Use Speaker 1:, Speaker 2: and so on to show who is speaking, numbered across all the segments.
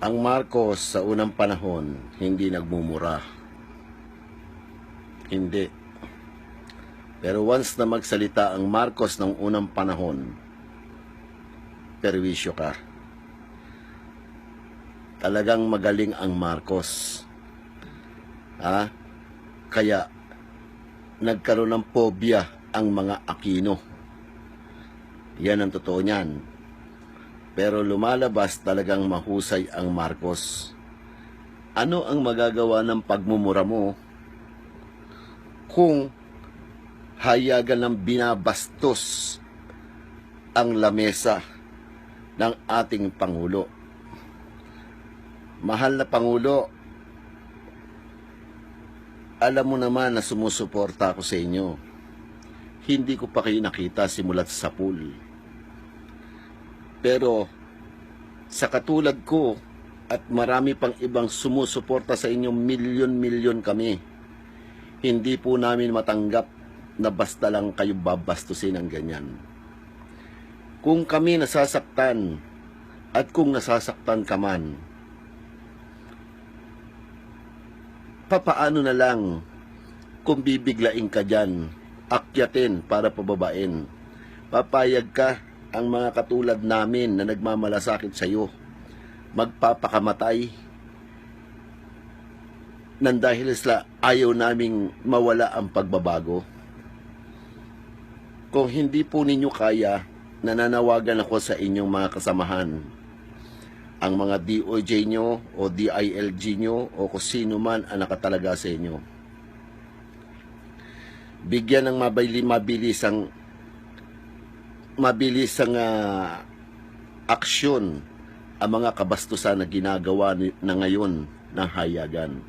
Speaker 1: Ang Marcos sa unang panahon, hindi nagmumura. Hindi. Pero once na magsalita ang Marcos ng unang panahon, perwisyo ka. Talagang magaling ang Marcos. Ha? Kaya, nagkaroon ng pobya ang mga Aquino. Yan ang totoo niyan. Pero lumalabas talagang mahusay ang Marcos. Ano ang magagawa ng pagmumura mo kung hayagan ng binabastos ang lamesa ng ating Pangulo? Mahal na Pangulo, alam mo naman na sumusuporta ako sa inyo. Hindi ko pa kayo nakita simulat sa pool. Pero sa katulad ko at marami pang ibang sumusuporta sa inyo, milyon-milyon kami. Hindi po namin matanggap na basta lang kayo babastusin ng ganyan. Kung kami nasasaktan at kung nasasaktan ka man, papaano na lang kung bibiglain ka dyan, akyatin para pababain. Papayag ka ang mga katulad namin na nagmamalasakit sa iyo, magpapakamatay nang dahil sa ayaw naming mawala ang pagbabago. Kung hindi po ninyo kaya, nananawagan ako sa inyong mga kasamahan ang mga DOJ nyo o DILG nyo o kung sino man ang nakatalaga sa inyo. Bigyan ng mabili, mabilis ang mabilis ang ah, aksyon ang mga kabastusan na ginagawa na ngayon ng hayagan.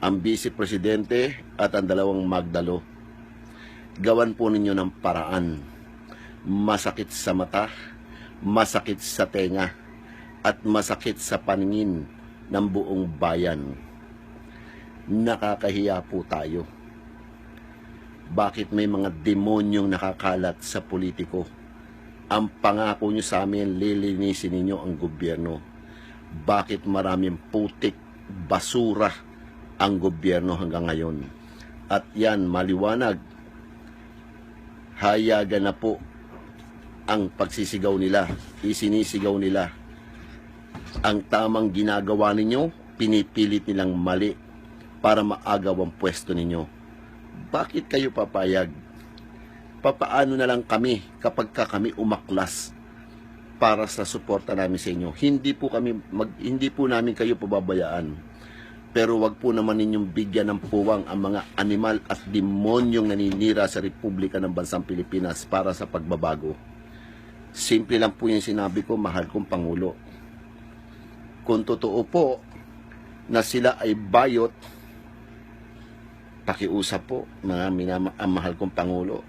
Speaker 1: Ang Vice Presidente at ang dalawang Magdalo. Gawan po ninyo ng paraan. Masakit sa mata, masakit sa tenga, at masakit sa paningin ng buong bayan. Nakakahiya po tayo. Bakit may mga demonyong nakakalat sa politiko? Ang pangako nyo sa amin, lilinisin ninyo ang gobyerno. Bakit maraming putik, basura ang gobyerno hanggang ngayon? At yan, maliwanag, hayagan na po ang pagsisigaw nila, isinisigaw nila ang tamang ginagawa ninyo, pinipilit nilang mali para maagaw ang pwesto ninyo. Bakit kayo papayag? Papaano na lang kami kapag ka kami umaklas para sa suporta namin sa inyo? Hindi po kami mag, hindi po namin kayo pababayaan. Pero wag po naman ninyong bigyan ng puwang ang mga animal at demonyong naninira sa Republika ng Bansang Pilipinas para sa pagbabago. Simple lang po yung sinabi ko, mahal kong Pangulo kung totoo po na sila ay bayot, pakiusap po, mga minama, ang mahal kong Pangulo.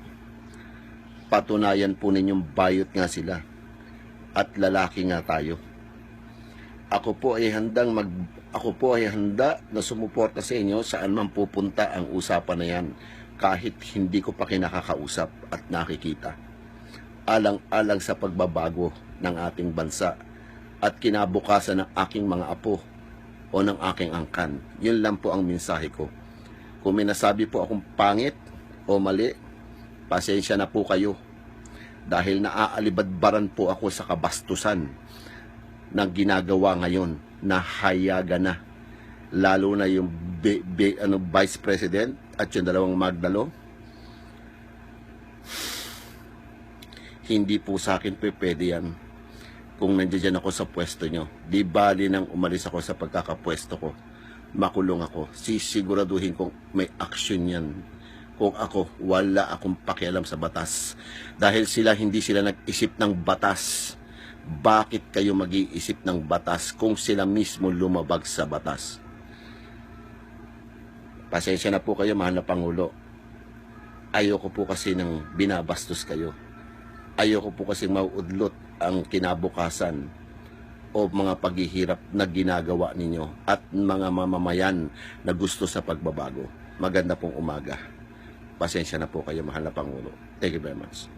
Speaker 1: Patunayan po ninyong bayot nga sila. At lalaki nga tayo. Ako po ay handang mag ako po ay handa na sumuporta sa inyo saan man pupunta ang usapan na yan kahit hindi ko pa kinakakausap at nakikita. Alang-alang sa pagbabago ng ating bansa at kinabukasan ng aking mga apo o ng aking angkan. Yun lang po ang mensahe ko. Kung may nasabi po akong pangit o mali, pasensya na po kayo. Dahil naaalibadbaran po ako sa kabastusan ng ginagawa ngayon na hayaga na. Lalo na yung bi- bi- ano, Vice President at yung dalawang Magdalo. Hindi po sa akin pwede yan kung nandiyan ako sa pwesto nyo. Di bali nang umalis ako sa pagkakapwesto ko. Makulong ako. Sisiguraduhin kong may action yan. Kung ako, wala akong pakialam sa batas. Dahil sila, hindi sila nag-isip ng batas. Bakit kayo mag-iisip ng batas kung sila mismo lumabag sa batas? Pasensya na po kayo, mahal na Pangulo. Ayoko po kasi ng binabastos kayo ayoko po kasi mauudlot ang kinabukasan o mga paghihirap na ginagawa ninyo at mga mamamayan na gusto sa pagbabago. Maganda pong umaga. Pasensya na po kayo, mahal na Pangulo. Thank you very much.